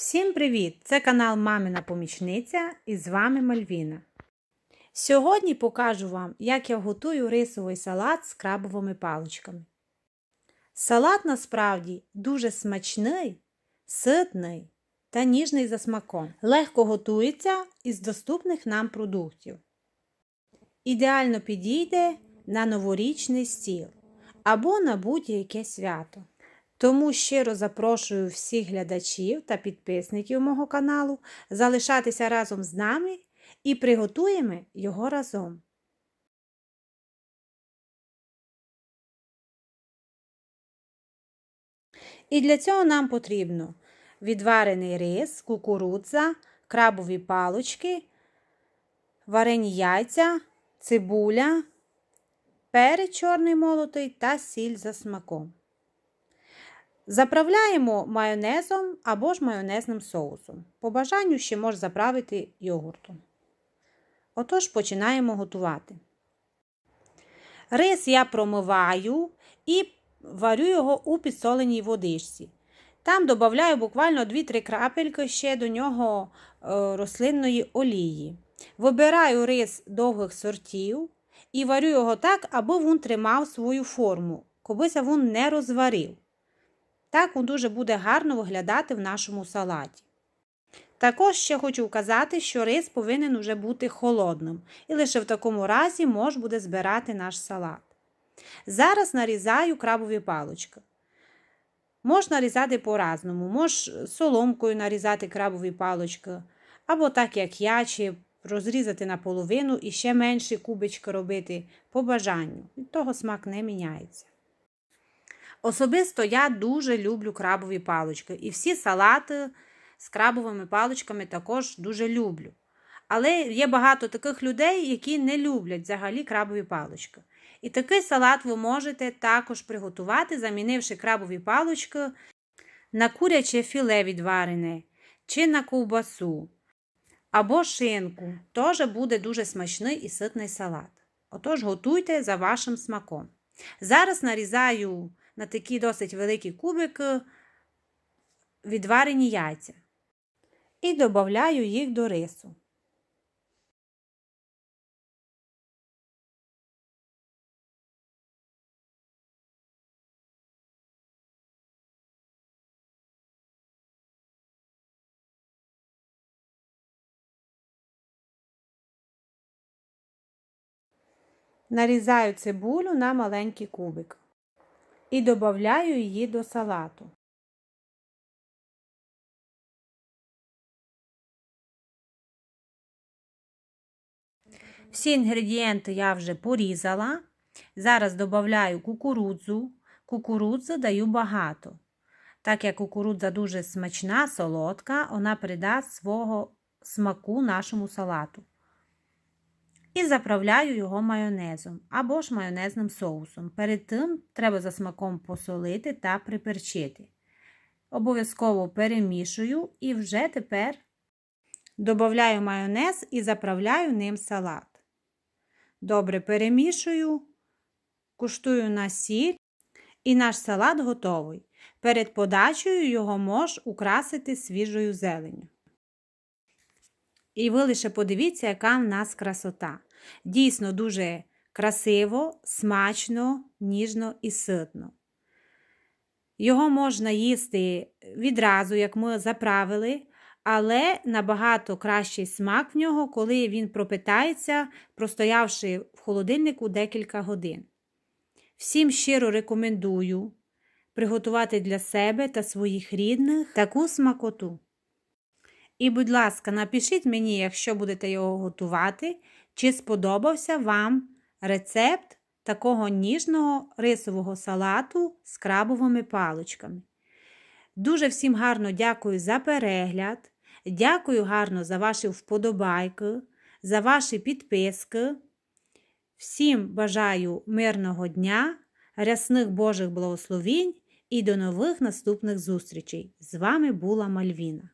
Всім привіт! Це канал Мамина Помічниця і з вами Мальвіна. Сьогодні покажу вам, як я готую рисовий салат з крабовими паличками. Салат насправді дуже смачний, ситний та ніжний за смаком. Легко готується із доступних нам продуктів. Ідеально підійде на новорічний стіл або на будь-яке свято. Тому щиро запрошую всіх глядачів та підписників мого каналу залишатися разом з нами і приготуємо його разом. І для цього нам потрібно відварений рис, кукурудза, крабові палочки, варені яйця, цибуля, перець чорний молотий та сіль за смаком. Заправляємо майонезом або ж майонезним соусом. По бажанню ще можна заправити йогуртом. Отож, починаємо готувати. Рис я промиваю і варю його у підсоленій водичці. Там додаю буквально 2-3 крапельки ще до нього е, рослинної олії. Вибираю рис довгих сортів і варю його так, аби він тримав свою форму, кобися він не розварив. Так він дуже буде гарно виглядати в нашому салаті. Також ще хочу вказати, що рис повинен вже бути холодним, і лише в такому разі можна буде збирати наш салат. Зараз нарізаю крабові палочки. Можна різати по-разному, можна соломкою нарізати крабові палочки, або так, як я, чи розрізати наполовину і ще менші кубички робити по бажанню. Від того смак не міняється. Особисто я дуже люблю крабові палички. І всі салати з крабовими паличками також дуже люблю. Але є багато таких людей, які не люблять взагалі крабові палички. І такий салат ви можете також приготувати, замінивши крабові палички на куряче філе відварене чи на ковбасу або шинку. Теж буде дуже смачний і ситний салат. Отож, готуйте за вашим смаком. Зараз нарізаю на такі досить великі кубики відварені яйця. І додаю їх до рису. Нарізаю цибулю на маленький кубик і додаю її до салату. Всі інгредієнти я вже порізала. Зараз додаю кукурудзу. Кукурудзи даю багато. Так як кукурудза дуже смачна, солодка, вона придасть свого смаку нашому салату. І заправляю його майонезом або ж майонезним соусом. Перед тим треба за смаком посолити та приперчити. Обов'язково перемішую і вже тепер додаю майонез і заправляю ним салат. Добре перемішую, куштую на сіль, і наш салат готовий. Перед подачею його можеш украсити свіжою зеленю. І ви лише подивіться, яка в нас красота. Дійсно дуже красиво, смачно, ніжно і ситно. Його можна їсти відразу, як ми заправили, але набагато кращий смак в нього, коли він пропитається, простоявши в холодильнику декілька годин. Всім щиро рекомендую приготувати для себе та своїх рідних таку смакоту. І, будь ласка, напишіть мені, якщо будете його готувати, чи сподобався вам рецепт такого ніжного рисового салату з крабовими паличками. Дуже всім гарно дякую за перегляд. Дякую гарно за ваші вподобайки, за ваші підписки. Всім бажаю мирного дня, рясних Божих благословінь і до нових наступних зустрічей. З вами була Мальвіна.